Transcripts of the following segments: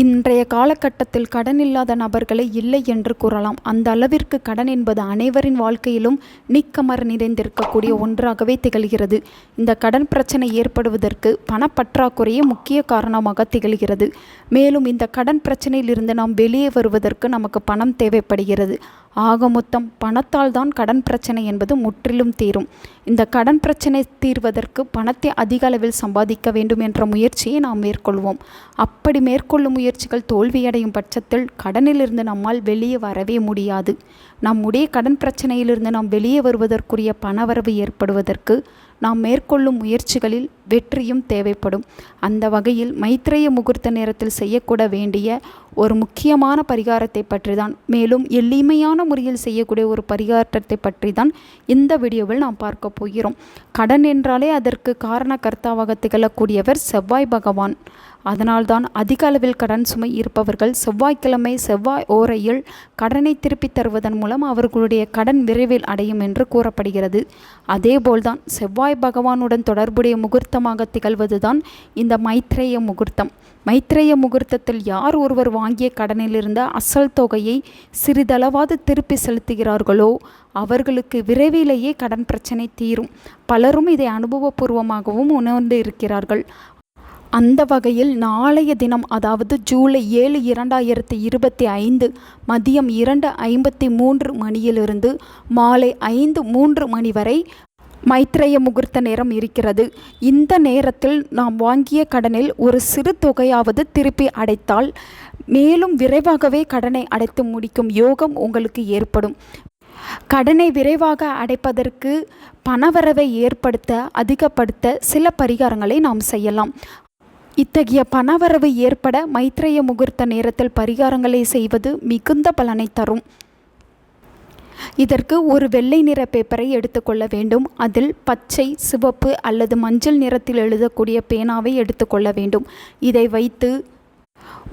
இன்றைய காலகட்டத்தில் கடன் இல்லாத நபர்களே இல்லை என்று கூறலாம். அந்த அளவிற்கு கடன் என்பது அனைவரின் வாழ்க்கையிலும் நீக்கமர நிறைந்திருக்கக்கூடிய ஒன்றாகவே திகழ்கிறது. இந்த கடன் பிரச்சனை ஏற்படுவதற்கு பணப்பற்றாக்குறையே முக்கிய காரணமாக திகழ்கிறது. மேலும் இந்த கடன் பிரச்சனையிலிருந்து நாம் வெளியே வருவதற்கு நமக்கு பணம் தேவைப்படுகிறது. ஆக மொத்தம் பணத்தால் தான் கடன் பிரச்சனை என்பது முற்றிலும் தீரும். இந்த கடன் பிரச்சனை தீர்வதற்கு பணத்தை அதிக அளவில் சம்பாதிக்க வேண்டும் என்ற முயற்சியை நாம் மேற்கொள்வோம். அப்படி மேற்கொள்ளும் முயற்சிகள் தோல்வியடையும் பட்சத்தில் கடனிலிருந்து நம்மால் வெளியே வரவே முடியாது. நம்முடைய கடன் பிரச்சனையிலிருந்து நாம் வெளியே வருவதற்குரிய பணவரவு ஏற்படுவதற்கு நாம் மேற்கொள்ளும் முயற்சிகளில் வெற்றியும் தேவைப்படும். அந்த வகையில் மைத்ரேய முகூர்த்த நேரத்தில் செய்யக்கூட வேண்டிய ஒரு முக்கியமான பரிகாரத்தை பற்றி தான் மேலும் எளிமையான முறையில் செய்யக்கூடிய ஒரு பரிகாரத்தை பற்றி தான் இந்த வீடியோவில் நாம் பார்க்க போகிறோம். கடன் என்றாலே அதற்கு காரண கர்த்தாவாக திகழக்கூடியவர் செவ்வாய் பகவான். அதனால்தான் அதிக அளவில் கடன் சுமை இருப்பவர்கள் செவ்வாய்க்கிழமை செவ்வாய் ஓரையில் கடனை திருப்பித் தருவதன் மூலம் அவர்களுடைய கடன் விரைவில் அடையும் என்று கூறப்படுகிறது. அதேபோல்தான் செவ்வாய் பகவானுடன் தொடர்புடைய முகூர்த்தமாக திகழ்வதுதான் இந்த மைத்ரேய முகூர்த்தம். மைத்ரேய முகூர்த்தத்தில் யார் ஒருவர் வாங்கிய கடனிலிருந்த அசல் தொகையை சிறிதளவாது திருப்பி செலுத்துகிறார்களோ அவர்களுக்கு விரைவிலேயே கடன் பிரச்சனை தீரும். பலரும் இதை அனுபவபூர்வமாகவும் உணர்ந்து இருக்கிறார்கள். அந்த வகையில் நாளைய தினம் அதாவது ஜூலை ஏழு இரண்டாயிரத்தி இருபத்தி ஐந்து மதியம் இரண்டு ஐம்பத்தி மூன்று மணியிலிருந்து மாலை ஐந்து மூன்று மணி வரை மைத்ரேய முகூர்த்த நேரம் இருக்கிறது. இந்த நேரத்தில் நாம் வாங்கிய கடனில் ஒரு சிறு தொகையாவது திருப்பி அடைத்தால் மேலும் விரைவாகவே கடனை அடைத்து முடிக்கும் யோகம் உங்களுக்கு ஏற்படும். கடனை விரைவாக அடைப்பதற்கு பணவரவை ஏற்படுத்த அதிகப்படுத்த சில பரிகாரங்களை நாம் செய்யலாம். இத்தகைய பணவரவு ஏற்பட மைத்ரேய முகூர்த்த நேரத்தில் பரிகாரங்களை செய்வது மிகுந்த பலனை தரும். இதற்கு ஒரு வெள்ளை நிற பேப்பரை எடுத்துக்கொள்ள வேண்டும். அதில் பச்சை சிவப்பு அல்லது மஞ்சள் நிறத்தில் எழுதக்கூடிய பேனாவை எடுத்துக்கொள்ள வேண்டும். இதை வைத்து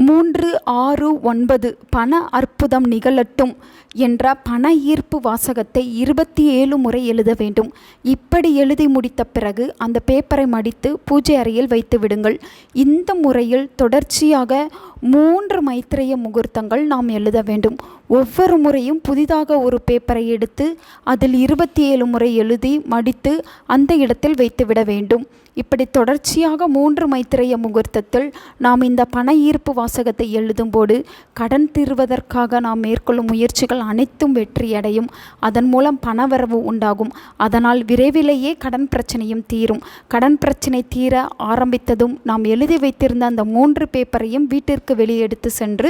மூன்று ஆறு ஒன்பது பண அற்புதம் நிகழட்டும் என்ற பண ஈர்ப்பு வாசகத்தை இருபத்தி ஏழு முறை எழுத வேண்டும். இப்படி எழுதி முடித்த பிறகு அந்த பேப்பரை மடித்து பூஜை அறையில் வைத்து விடுங்கள். இந்த முறையில் தொடர்ச்சியாக மூன்று மைத்திரைய முகூர்த்தங்கள் நாம் எழுத வேண்டும். ஒவ்வொரு முறையும் புதிதாக ஒரு பேப்பரை எடுத்து அதில் இருபத்தி ஏழு முறை எழுதி மடித்து அந்த இடத்தில் வைத்துவிட வேண்டும். இப்படி தொடர்ச்சியாக மூன்று மைத்திரைய முகூர்த்தத்தில் நாம் இந்த பண ஈர்ப்பு வாசகத்தை எழுதும்போது கடன் தீர்வதற்காக நாம் மேற்கொள்ளும் முயற்சிகள் அனைத்தும் வெற்றியடையும் அதன் மூலம் பணவரவு உண்டாகும். அதனால் விரைவிலேயே கடன் பிரச்சனையும் தீரும். கடன் பிரச்சனை தீர ஆரம்பித்ததும் நாம் எழுதி வைத்திருந்த அந்த மூன்று பேப்பரையும் வீட்டிற்கு வெளியே எடுத்து சென்று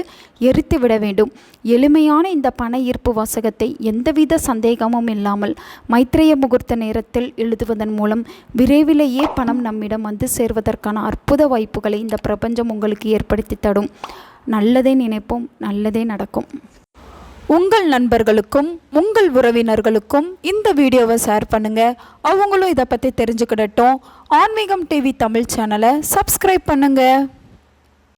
எரித்து விட வேண்டும். எளிமையான இந்த பண ஈர்ப்பு வாசகத்தை எந்தவித சந்தேகமும் இல்லாமல் மைத்ரேய முகூர்த்த நேரத்தில் எழுதுவதன் மூலம் விரைவிலேயே பணம் நம்மிடம் வந்து சேர்வதற்கான அற்புத வாய்ப்புகளை இந்த பிரபஞ்சம் உங்களுக்கு ஏற்படுத்தி தரும். நல்லதே நினைப்போம் நல்லதே நடக்கும். உங்கள் நண்பர்களுக்கும் உங்கள் உறவினர்களுக்கும் இந்த வீடியோவை ஷேர் பண்ணுங்கள் அவங்களும் இதை பற்றி தெரிஞ்சுக்கிடட்டும். ஆன்மீகம் டிவி தமிழ் சேனலை சப்ஸ்கிரைப் பண்ணுங்கள்